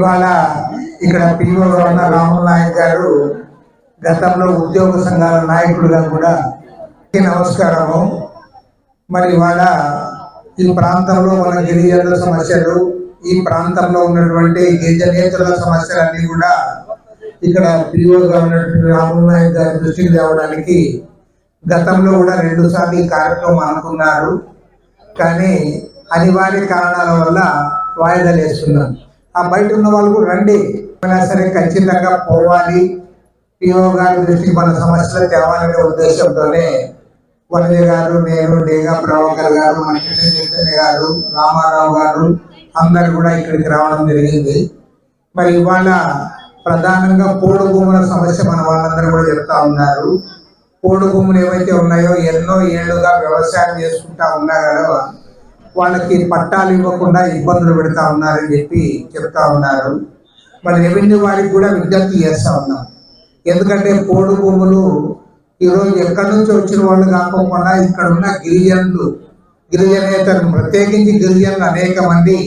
ఇవాళ ఇక్కడ పిల్లలు ఉన్న రాముల నాయక్ గారు గతంలో ఉద్యోగ సంఘాల నాయకుడుగా కూడా నమస్కారము. మరి ఇవాళ ఈ ప్రాంతంలో మన గిరిజనుల సమస్యలు ఈ ప్రాంతంలో ఉన్నటువంటి గిరిజనేతల సమస్యలన్నీ కూడా ఇక్కడ పిఓగా ఉన్నటువంటి రాముల నాయక్ గారి దృష్టికి తేవడానికి గతంలో కూడా రెండు సార్లు ఈ కార్యక్రమం అనుకున్నారు. కానీ అనివార్య కారణాల వల్ల వాయిదాలు వేస్తున్నాం ఆ బయట ఉన్న వాళ్ళు కూడా రండి. అయినా సరే ఖచ్చితంగా పోవాలి. పిఓ గారి దృష్టికి మన సమస్యలు తేవాలనే ఉద్దేశంతోనే వనజ గారు నేను డేగా ప్రభాకర్ గారు మన కృష్ణ చైతన్య గారు రామారావు గారు అందరు కూడా ఇక్కడికి రావడం జరిగింది. మరి ఇవాళ ప్రధానంగా పోడు భూముల సమస్య మన వాళ్ళందరూ కూడా చెప్తా ఉన్నారు. పోడు భూములు ఏవైతే ఉన్నాయో ఎన్నో ఏళ్ళుగా వ్యవసాయం చేసుకుంటా ఉన్నా కదా వాళ్ళకి పట్టాలు ఇవ్వకుండా ఇబ్బందులు పెడతా ఉన్నారని చెప్పి చెప్తా ఉన్నారు. మరి రెవెన్యూ వారికి కూడా విజ్ఞప్తి చేస్తా ఉన్నాం. ఎందుకంటే పోడు భూములు ఈరోజు ఎక్కడి నుంచి వచ్చిన వాళ్ళు కాకుండా ఇక్కడ ఉన్న గిరిజనులు గిరిజనేతలు ప్రత్యేకించి గిరిజనులు అనేక మంది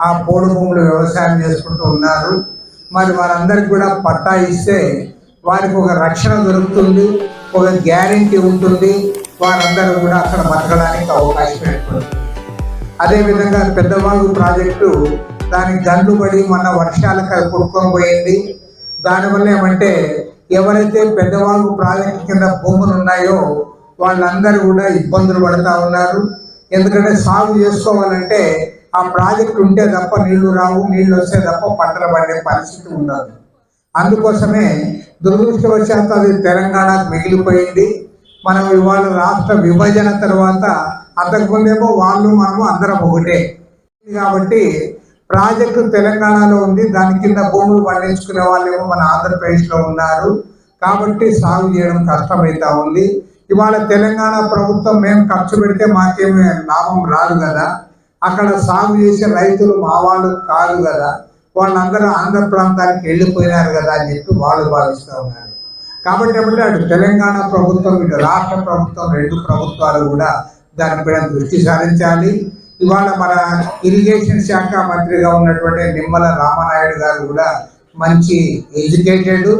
ఆ పోడు భూములు వ్యవసాయం చేసుకుంటూ ఉన్నారు. మరి వారందరికి కూడా పట్టా ఇస్తే వారికి ఒక రక్షణ దొరుకుతుంది ఒక గ్యారంటీ ఉంటుంది. వారందరూ కూడా అక్కడ బతకడానికి అవకాశం ఏర్పడుతుంది. అదేవిధంగా పెద్దవాగు ప్రాజెక్టు దానికి గండ్లు పడి మొన్న వర్షాలకు అది కొట్టుకొని పోయింది. దానివల్ల ఏమంటే ఎవరైతే పెద్దవాగు ప్రాజెక్టు కింద భూములు ఉన్నాయో వాళ్ళందరూ కూడా ఇబ్బందులు పడుతూ ఉన్నారు. ఎందుకంటే సాగు చేసుకోవాలంటే ఆ ప్రాజెక్ట్ ఉంటే తప్ప నీళ్ళు రావు నీళ్ళు వస్తే తప్ప పంటలు పడే పరిస్థితి ఉండదు. అందుకోసమే దురదృష్టవశాత్తు అది తెలంగాణకు మిగిలిపోయింది. మనం ఇవాళ రాష్ట్ర విభజన తర్వాత అంతకుముందేమో వాళ్ళు మనము అందరం ఒకటే. కాబట్టి ప్రాజెక్టు తెలంగాణలో ఉంది దాని కింద భూములు పండించుకునే వాళ్ళేమో మన ఆంధ్రప్రదేశ్లో ఉన్నారు. కాబట్టి సాగు చేయడం కష్టమవుతా ఉంది. ఇవాళ తెలంగాణ ప్రభుత్వం మేము ఖర్చు పెడితే మాకేమీ లాభం రాదు కదా. అక్కడ సాగు చేసే రైతులు మా వాళ్ళు కాదు కదా. వాళ్ళందరూ ఆంధ్ర ప్రాంతానికి వెళ్ళిపోయినారు కదా అని చెప్పి వాళ్ళు భావిస్తూ ఉన్నారు. కాబట్టి ఏమంటే అటు తెలంగాణ ప్రభుత్వం ఇటు రాష్ట్ర ప్రభుత్వం రెండు ప్రభుత్వాలు కూడా దానిపైన దృష్టి సారించాలి. ఇవాళ మన ఇరిగేషన్ శాఖ మంత్రిగా ఉన్నటువంటి నిమ్మల రామనాయుడు గారు కూడా మంచి ఎడ్యుకేటెడ్.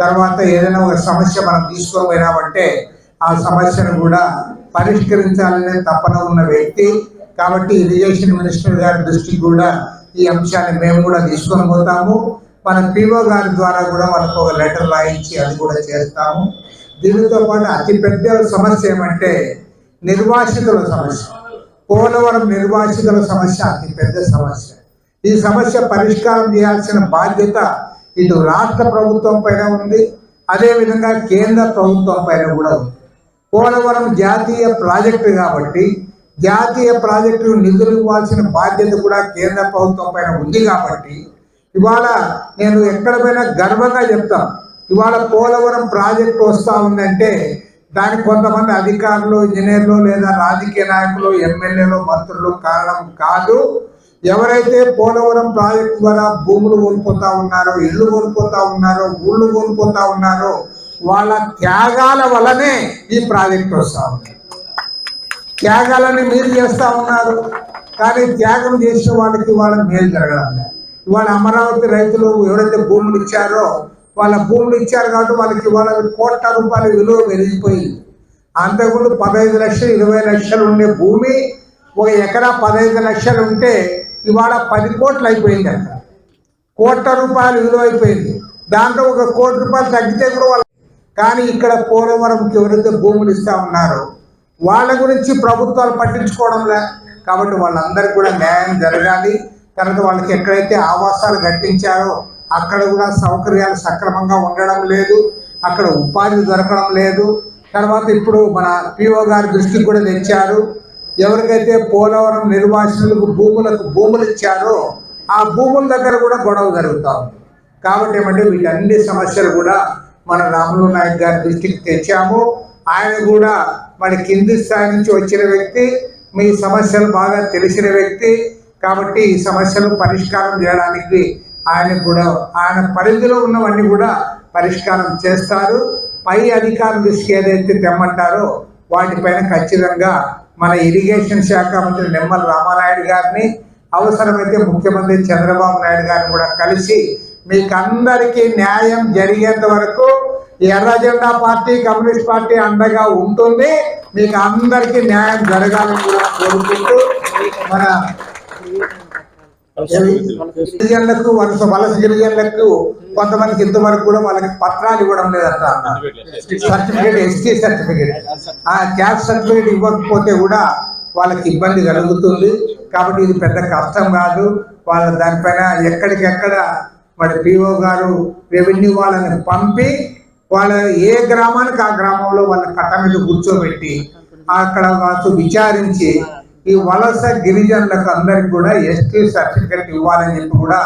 తర్వాత ఏదైనా ఒక సమస్య మనం తీసుకోపోయినామంటే ఆ సమస్యను కూడా పరిష్కరించాలనే తపన ఉన్న వ్యక్తి. కాబట్టి ఇరిగేషన్ మినిస్టర్ గారి దృష్టికి కూడా ఈ అంశాన్ని మేము కూడా తీసుకొని పోతాము. మన పిఓ గారి ద్వారా కూడా మనకు ఒక లెటర్ రాయించి అది కూడా చేస్తాము. దీనితో పాటు అతి పెద్ద సమస్య ఏమంటే నిర్వాసితుల సమస్య. పోలవరం నిర్వాసితుల సమస్య అతి పెద్ద సమస్య. ఈ సమస్య పరిష్కారం చేయాల్సిన బాధ్యత ఇటు రాష్ట్ర ప్రభుత్వం పైన ఉంది. అదేవిధంగా కేంద్ర ప్రభుత్వం పైన కూడా ఉంది. పోలవరం జాతీయ ప్రాజెక్టు కాబట్టి జాతీయ ప్రాజెక్టు నిధులు ఇవ్వాల్సిన బాధ్యత కూడా కేంద్ర ప్రభుత్వం పైన ఉంది కాబట్టి ఇవాళ నేను ఎక్కడ పోయినా గర్వంగా చెప్తాను. ఇవాళ పోలవరం ప్రాజెక్టు వస్తూ ఉందంటే దానికి కొంతమంది అధికారులు ఇంజనీర్లు లేదా రాజకీయ నాయకులు ఎమ్మెల్యేలు మంత్రులు కారణం కాదు. ఎవరైతే పోలవరం ప్రాజెక్టు ద్వారా భూములు కోల్పోతా ఉన్నారో ఇల్లు కోల్పోతా ఉన్నారో ఊళ్ళు కోల్పోతా ఉన్నారో వాళ్ళ త్యాగాల వల్లనే ఈ ప్రాజెక్టు వస్తూ ఉంది. త్యాగాలని మీరు చేస్తూ ఉన్నారు. కానీ త్యాగం చేసిన వాళ్ళకి వాళ్ళకి మేలు జరగడం లేదు. ఇవాళ అమరావతి రైతులు ఎవరైతే భూములు ఇచ్చారో వాళ్ళ భూములు ఇచ్చారు కాబట్టి వాళ్ళకి వాళ్ళ కోట్ల రూపాయల విలువ పెరిగిపోయింది. అంతకుముందు పదహైదు లక్షలు ఇరవై లక్షలు ఉండే భూమి ఒక ఎకరా పదహైదు లక్షలు ఉంటే ఇవాళ పది కోట్లు అయిపోయింది అక్కడ కోట్ల రూపాయలు విలువ అయిపోయింది. దాంట్లో ఒక కోటి రూపాయలు తగ్గితే కూడా వాళ్ళు కానీ ఇక్కడ పోలవరంకి ఎవరైతే భూములు ఇస్తా ఉన్నారో వాళ్ళ గురించి ప్రభుత్వాలు పట్టించుకోవడంలే కాబట్టి వాళ్ళందరికీ కూడా న్యాయం జరగాలి. తర్వాత వాళ్ళకి ఎక్కడైతే ఆవాసాలు కట్టించారో అక్కడ కూడా సౌకర్యాలు సక్రమంగా ఉండడం లేదు. అక్కడ ఉపాధి దొరకడం లేదు. తర్వాత ఇప్పుడు మన పిఓ గారి దృష్టికి కూడా తెచ్చారు. ఎవరికైతే పోలవరం నిర్వాసితులకు భూములకు భూములు ఇచ్చారో ఆ భూముల దగ్గర కూడా గొడవ జరుగుతూ ఉంది. కాబట్టి ఏమంటే వీటన్ని సమస్యలు కూడా మన రాములు నాయక్ గారి దృష్టికి తెచ్చాము. ఆయన కూడా మన కింది స్థాయి నుంచి వచ్చిన వ్యక్తి మీ సమస్యలు బాగా తెలిసిన వ్యక్తి. కాబట్టి ఈ సమస్యలు పరిష్కారం చేయడానికి ఆయన కూడా ఆయన పరిధిలో ఉన్నవన్నీ కూడా పరిష్కారం చేస్తారు. పై అధికారుల దృష్టికి ఏదైతే తెమ్మంటారో వాటిపైన ఖచ్చితంగా మన ఇరిగేషన్ శాఖ మంత్రి నిమ్మల రామానాయుడు గారిని అవసరమైతే ముఖ్యమంత్రి చంద్రబాబు నాయుడు గారిని కూడా కలిసి మీకు అందరికీ న్యాయం జరిగేంత వరకు ఎర్ర జెండా పార్టీ కమ్యూనిస్ట్ పార్టీ అండగా ఉంటుంది. మీకు అందరికీ న్యాయం జరగాలని కూడా కోరుకుంటూ మన గిరిజనులకు వలస వలస గిరిజనులకు కొంతమందికి ఇంతవరకు కూడా వాళ్ళకి పత్రాలు ఇవ్వడం లేదంట సర్టిఫికేట్ ఎస్టీ సర్టిఫికేట్ ఆ క్యాస్ట్ సర్టిఫికేట్ ఇవ్వకపోతే కూడా వాళ్ళకి ఇబ్బంది కలుగుతుంది. కాబట్టి ఇది పెద్ద కష్టం కాదు. వాళ్ళ దానిపైన ఎక్కడికెక్కడ మరి పిఓ గారు రెవెన్యూ వాళ్ళని పంపి వాళ్ళ ఏ గ్రామానికి ఆ గ్రామంలో వాళ్ళ కట్ట మీద కూర్చోబెట్టి అక్కడ వాళ్ళు విచారించి ఈ వలస గిరిజనులకు అందరికి కూడా ఎస్టీ సర్టిఫికెట్ ఇవ్వాలని చెప్పి కూడా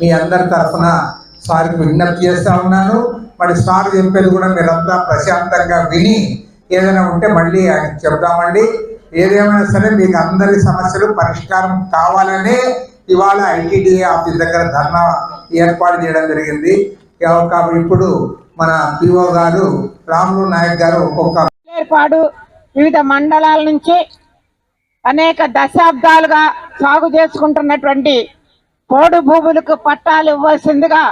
మీ అందరి తరఫున సార్కి విజ్ఞప్తి చేస్తా ఉన్నాను. మరి సార్ చెప్పేది కూడా మీరంతా ప్రశాంతంగా విని ఏదైనా ఉంటే మళ్ళీ ఆయన చెప్దామండి. ఏదేమైనా సరే మీకు అందరి సమస్యలు పరిష్కారం కావాలనే ఇవాళ ఐటీడీఏ ఆఫీస్ దగ్గర ధర్నా ఏర్పాటు చేయడం జరిగింది. కాబట్టి ఇప్పుడు మన పిఓ గారు రాములు నాయక్ గారు ఒక్కొక్క ఏర్పాటు వివిధ మండలాల నుంచి అనేక దశాబ్దాలుగా సాగు చేసుకుంటున్నటువంటి పోడు భూములకు పట్టాలు ఇవ్వాల్సిందిగా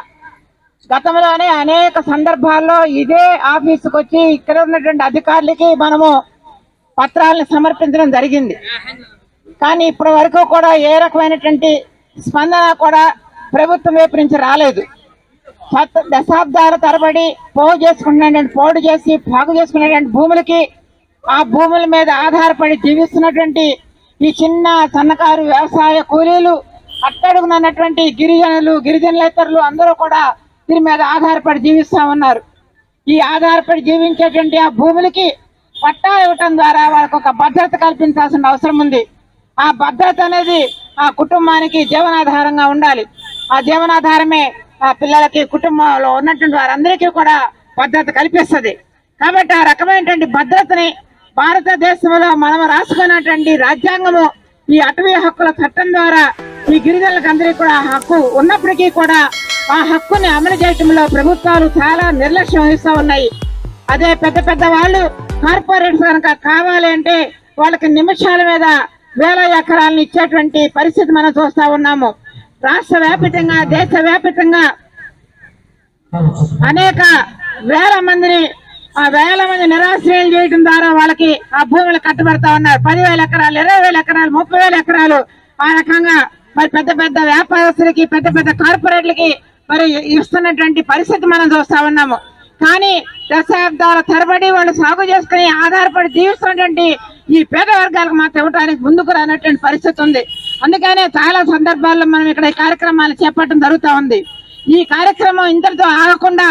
గతంలోనే అనేక సందర్భాల్లో ఇదే ఆఫీసుకు వచ్చి ఇక్కడ ఉన్నటువంటి అధికారులకి మనము పత్రాలను సమర్పించడం జరిగింది. కానీ ఇప్పటి వరకు కూడా ఏ రకమైనటువంటి స్పందన కూడా ప్రభుత్వం వైపు నుంచి రాలేదు. దశాబ్దాల తరబడి పోగు చేసుకున్నటువంటి పోడు చేసి బాగు చేసుకున్నటువంటి భూములకి ఆ భూముల మీద ఆధారపడి జీవిస్తున్నటువంటి ఈ చిన్న సన్నకారు వ్యవసాయ కూలీలు అట్టడుగునన్నటువంటి గిరిజనులు గిరిజనులేతరులు అందరూ కూడా దీని మీద ఆధారపడి జీవిస్తూ ఉన్నారు. ఈ ఆధారపడి జీవించేటువంటి ఆ భూములకి పట్టా ఇవ్వటం ద్వారా వాళ్ళకు ఒక భద్రత కల్పించాల్సిన అవసరం ఉంది. ఆ భద్రత అనేది ఆ కుటుంబానికి జీవనాధారంగా ఉండాలి. ఆ జీవనాధారమే ఆ పిల్లలకి కుటుంబంలో ఉన్నటువంటి వారందరికీ కూడా భద్రత కల్పిస్తుంది. కాబట్టి ఆ రకమైనటువంటి భద్రతని భారతదేశంలో మనం రాసుకున్నటువంటి రాజ్యాంగము ఈ అటవీ హక్కుల చట్టం ద్వారా ఈ గిరిజనులకు అందరికీ కూడా ఆ హక్కు ఉన్నప్పటికీ కూడా ఆ హక్కుని అమలు చేయటంలో ప్రభుత్వాలు చాలా నిర్లక్ష్యం వహిస్తూ ఉన్నాయి. అదే పెద్ద పెద్ద వాళ్ళు కార్పొరేట్స్ కనుక కావాలి అంటే వాళ్ళకి నిమిషాల మీద వేల ఎకరాలను ఇచ్చేటువంటి పరిస్థితి మనం చూస్తా ఉన్నాము. రాష్ట్ర వ్యాపితంగా దేశ వ్యాపితంగా అనేక వేల మందిని ఆ వేల మంది నిరాశ్రయాలు చేయడం ద్వారా వాళ్ళకి ఆ భూములు కట్టుబడతా ఉన్నారు. పదివేల ఎకరాలు ఇరవై వేల ఎకరాలు ముప్పై వేల ఎకరాలు. ఆ రకంగా మరి పెద్ద పెద్ద వ్యాపారస్తులకి పెద్ద పెద్ద కార్పొరేట్లకి మరి ఇస్తున్నటువంటి పరిస్థితి మనం చూస్తా ఉన్నాము. కానీ దశాబ్దాల తరబడి వాళ్ళు సాగు చేసుకుని ఆధారపడి జీవిస్తున్నటువంటి ఈ పేద వర్గాలకు మాత్రం ఇవ్వడానికి ముందుకు రానటువంటి పరిస్థితి ఉంది. అందుకనే చాలా సందర్భాల్లో మనం ఇక్కడ ఈ కార్యక్రమాలు చేపట్టడం జరుగుతూ ఉంది. ఈ కార్యక్రమం ఇంతటితో ఆగకుండా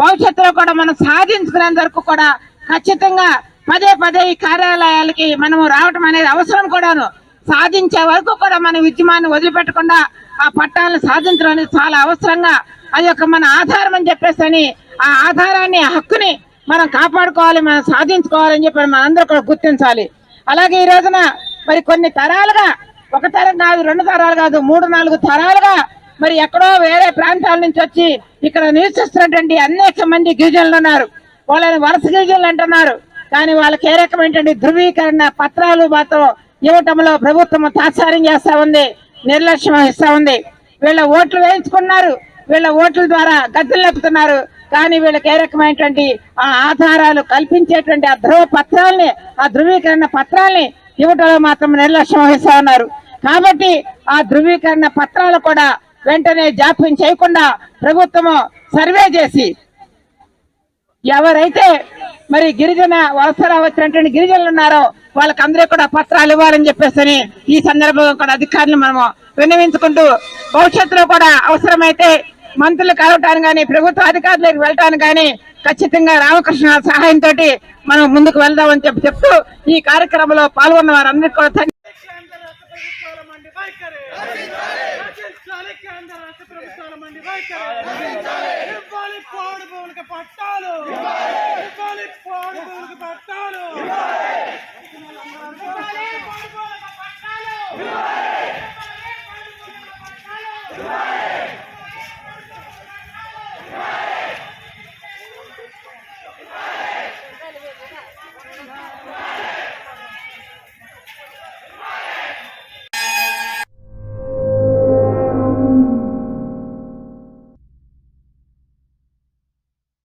భవిష్యత్తులో కూడా మనం సాధించుకునేంత వరకు కూడా ఖచ్చితంగా పదే పదే ఈ కార్యాలయాలకి మనము రావటం అనేది అవసరం కూడాను. సాధించే వరకు కూడా మన ఉద్యమాన్ని వదిలిపెట్టకుండా ఆ పట్టాలను సాధించడం అనేది చాలా అవసరంగా. అది ఒక మన ఆధారం అని చెప్పేసి అని ఆ ఆధారాన్ని హక్కుని మనం కాపాడుకోవాలి మనం సాధించుకోవాలని చెప్పి మనందరూ కూడా గుర్తించాలి. అలాగే ఈ రోజున మరి కొన్ని తరాలుగా ఒక తరం కాదు రెండు తరాలు కాదు మూడు నాలుగు తరాలుగా మరి ఎక్కడో వేరే ప్రాంతాల నుంచి వచ్చి ఇక్కడ నివసిస్తున్నటువంటి అనేక మంది గిరిజనులు ఉన్నారు. వాళ్ళని వలస గిరిజనులు అంటున్నారు. కానీ వాళ్ళకి ఏ రకమైనటువంటి ధృవీకరణ పత్రాలు మాత్రం ఇవ్వటంలో ప్రభుత్వం తాత్సారం చేస్తా ఉంది నిర్లక్ష్యం వహిస్తా ఉంది. వీళ్ళ ఓట్లు వేయించుకున్నారు వీళ్ళ ఓట్ల ద్వారా గద్దెలు లేపుతున్నారు. కానీ వీళ్ళకి ఏ రకమైనటువంటి ఆ ఆధారాలు కల్పించేటువంటి ఆ ధ్రువ పత్రాల్ని ఆ ధృవీకరణ పత్రాల్ని ఇవ్వటంలో మాత్రం నిర్లక్ష్యం వహిస్తా ఉన్నారు. కాబట్టి ఆ ధృవీకరణ పత్రాలు కూడా వెంటనే జాప్యం చేయకుండా ప్రభుత్వము సర్వే చేసి ఎవరైతే మరి గిరిజన వలసరా వచ్చినటువంటి గిరిజనులు ఉన్నారో వాళ్ళకందరూ కూడా పత్రాలు ఇవ్వాలని చెప్పేసి ఈ సందర్భంగా కూడా అధికారులు మనము విన్నవించుకుంటూ భవిష్యత్తులో కూడా అవసరమైతే మంత్రులు కలవటానికి కానీ ప్రభుత్వ అధికారులకు వెళ్ళటానికి కానీ ఖచ్చితంగా రామకృష్ణ సహాయంతో మనం ముందుకు వెళ్దామని చెప్పి చెప్తూ ఈ కార్యక్రమంలో పాల్గొన్న వారందరికీ కూడా ప్రభుత్వాల కేంద్ర ఇవ్వాలి పాడు భూములకు పట్టాలు. పట్టాలు. పట్టాలు.